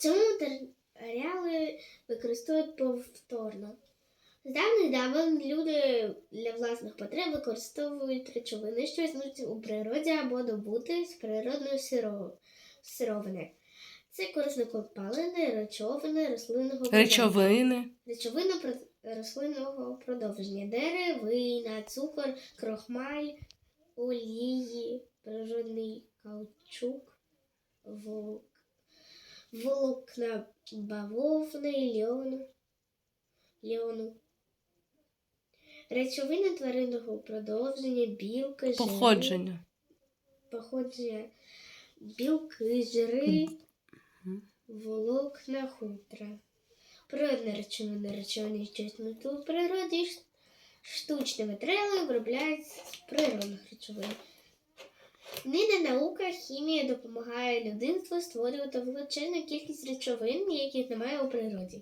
Цьому матеріали використовують повторно. З давних давен люди для власних потреб використовують речовини, що існують у природі або добути з природної сировини. Це корисні копалини, речовини, рослинного продовження. Речовини. Рослинного продовження. Деревина, цукор, крохмаль, олії, природний каучук, волок, волокна бавовни, льону, льону. Речовини тваринного продовження, білки, жири, Походження. походження, білки, жири, волокна, хутра. Природні речовини, речовини, що існують у природі, ш- штучні матеріали виробляють з природних речовин. Нині наука хімія допомагає людинству створювати величезну кількість речовин, яких немає у природі.